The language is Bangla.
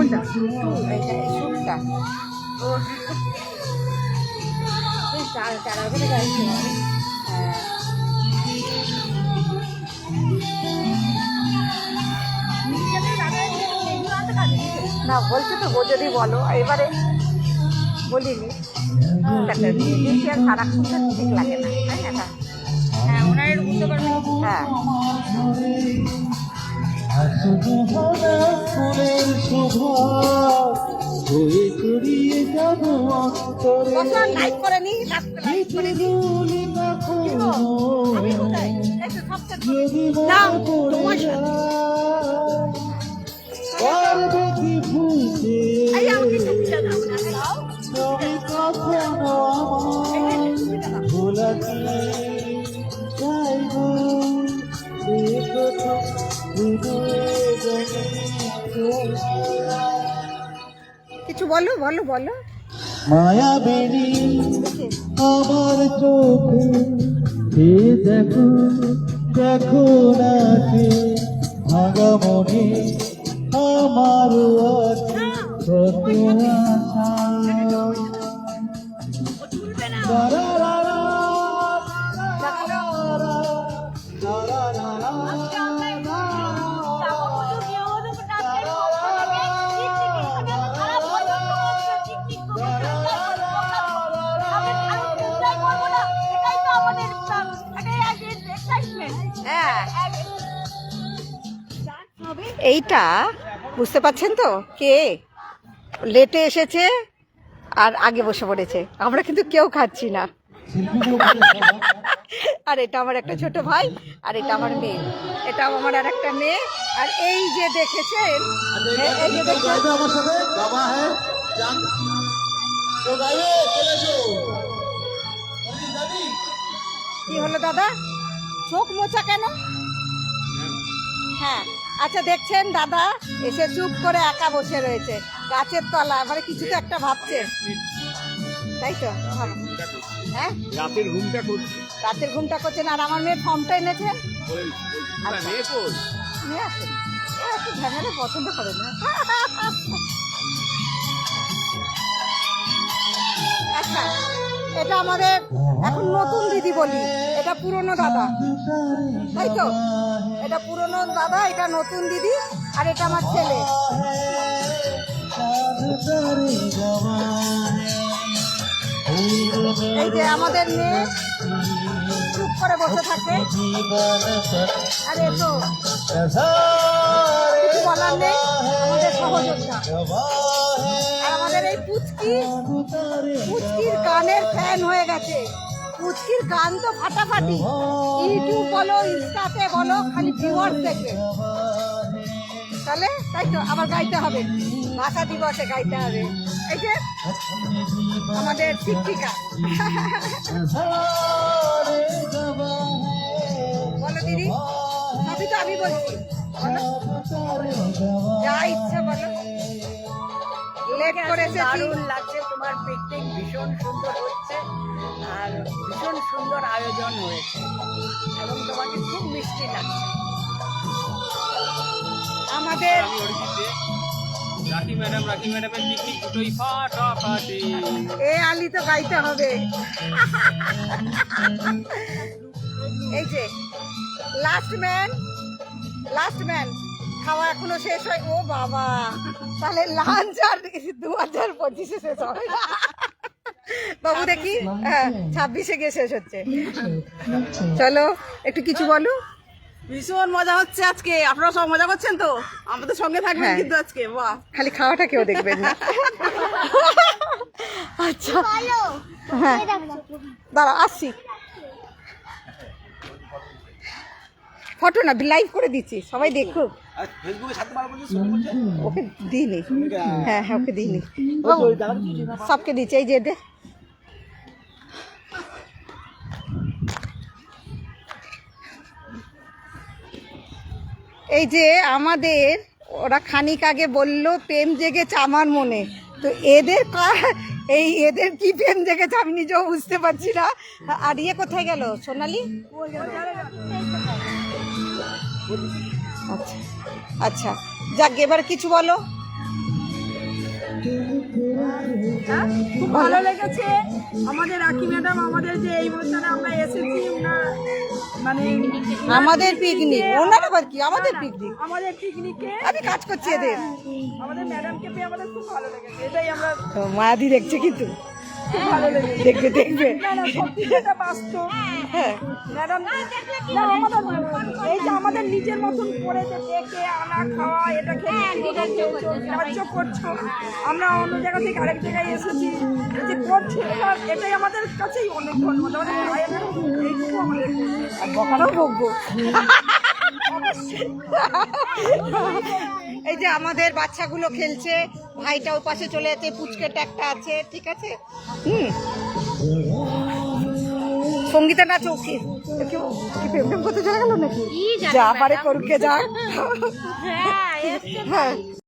কোনটা এইটা ও চার চার করে যাচ্ছে হ্যাঁ। না বলছো তো গো যদি বলো এবারে বলিনি। সারাক্ষণ ঠিক লাগে না তাই না? হ্যাঁ ওনার বুঝতে পারবেন হ্যাঁ। ফুলের সুভাষ হয়ে ছড়িয়ে যাব অন্তরে যদি না, পড়ে পারবে কি ভুলতে তুমি কখনো আমার ভোলা কিছু বলো বলো বলো। মায়া বেরি আমার চোখে এ দেখো দেখো না কে ভাঙা মনে আমার আছে কত আশা। এইটা, বুঝতে পারছেন তো? কে? লেটে এসেছে আর আগে বসে পড়েছে। আমরা কিন্তু কেউ খাচ্ছি না। আর এটা আমার একটা ছোট ভাই, আর এটা আমার মেয়ে। এটা আমার আর একটা মেয়ে। আর এই যে দেখেছেন এ- এই যে দেখেছেন। হ্যাঁ কি হলো দাদা? চোখ মোচা কেন? হ্যাঁ। আচ্ছা দেখছেন দাদা? এসে চুপ করে একা বসে রয়েছে। গাছের তলা মানে কিছু তো একটা ভাবছে। তাই তো? হ্যাঁ? রাতের ঘুমটা করছে। রাতের ঘুমটা করছেন। আর আমার মেয়ে ফর্মটা এনেছেন বলছি, আচ্ছা। মেয়ে ঝামেলা পছন্দ করে না। আচ্ছা এটা আমাদের এখন নতুন দিদি বলি। এটা পুরনো দাদা। তাই তো? এটা পুরনো দাদা, এটা নতুন দিদি, আর এটা আমার ছেলে। এই যে আমাদের মেয়ে, চুপ করে বসে থাকে। আর এসো। কিছু বলার নেই, আমাদের সহযোগিতা আর আমাদের এই পুচকি, পুচকির গানের ফ্যান হয়ে গেছে। পুচকির গান তো ফাটাফাটি। ইউটিউব বলো ইনস্টাতে বলো খালি ভিউয়ার্স দেখবে। তাহলে তাই তো আবার গাইতে হবে। ভাষা দিবসে গাইতে হবে। এই যে আমাদের শিক্ষিকা। বলো দিদি সবই তো আমি বলছি। বলো। যা ইচ্ছা বলো। লেট করেছে দারুণ লাগছে। তোমার পিকনিক ভীষণ সুন্দর হচ্ছে আর ভীষণ সুন্দর আয়োজন হয়েছে এবং তোমাকে খুব মিষ্টি লাগছে। আমাদের রাখি ম্যাডাম রাখি ম্যাডামের পিকনিক দুটোই ফাটাফাটি। এ আলি তো গাইতে হবে। এই যে লাস্ট ম্যান লাস্ট ম্যান খাওয়া এখনও শেষ হয়। ও বাবা তাহলে লাঞ্চ আর দু হাজার পঁচিশে শেষ হবে বাবু দেখি হ্যাঁ ছাব্বিশে গিয়ে শেষ হচ্ছে। চলো একটু কিছু বলো। ভীষণ মজা হচ্ছে আজকে। আপনারা সব মজা করছেন তো? আমাদের সঙ্গে থাকবেন হ্যাঁ। কিন্তু আজকে বাহ। খালি খাওয়াটা কেউ দেখবেন না। আচ্ছা। হ্যাঁ। দাঁড়া আসছি। ফটো না লাইভ করে দিচ্ছি সবাই দেখুক। ওকে দিইনি। হ্যাঁ হ্যাঁ ওকে দিইনি। সবকে দিচ্ছি এই যে দে। এই যে আমাদের ওরা খানিক আগে বলল প্রেম জেগেছে আমার মনে। তো এদের এই এদের কি প্রেম জেগেছে আমি নিজেও বুঝতে পারছি না। আর ইয়ে কোথায় গেল সোনালি? আচ্ছা। আচ্ছা যাক এবার কিছু বলো। হ্যাঁ, খুব ভালো লেগেছে। আমাদের রাখি ম্যাডাম আমাদের যে এই অনুষ্ঠানে আমরা এসেছি মানে আমাদের পিকনিক ওনার আবার কি? আমাদের পিকনিক আমাদের পিকনিকে আমি কাজ করছি এদের। আমাদের ম্যাডামকে পেয়ে আমাদের খুব ভালো লেগেছে। এটাই আমরা মায়াদি দেখছে কিন্তু। দেখবে দেখবে। না না বাস্তব। হ্যাঁ। ম্যাডাম না এই যে আমাদের নিজের মতন করে যে ডেকে আনা খাওয়া এটা খেয়ে সাহায্য করছ আমরা অন্য জায়গা থেকে আরেক জায়গায় এসেছি। এই যে করছ এটাই আমাদের কাছেই অনেক ধন্যবাদ। আমাদের এই যে আমাদের বাচ্চাগুলো খেলছে ভাইটা ওই পাশে চলে যাচ্ছে পুচকেটা একটা আছে ঠিক আছে? হুম। সঙ্গীতা না চৌকি কি? কি কি প্রেম প্রেম করতে চলে গেল নাকি? যা পারে করুকে যাক। হ্যাঁ।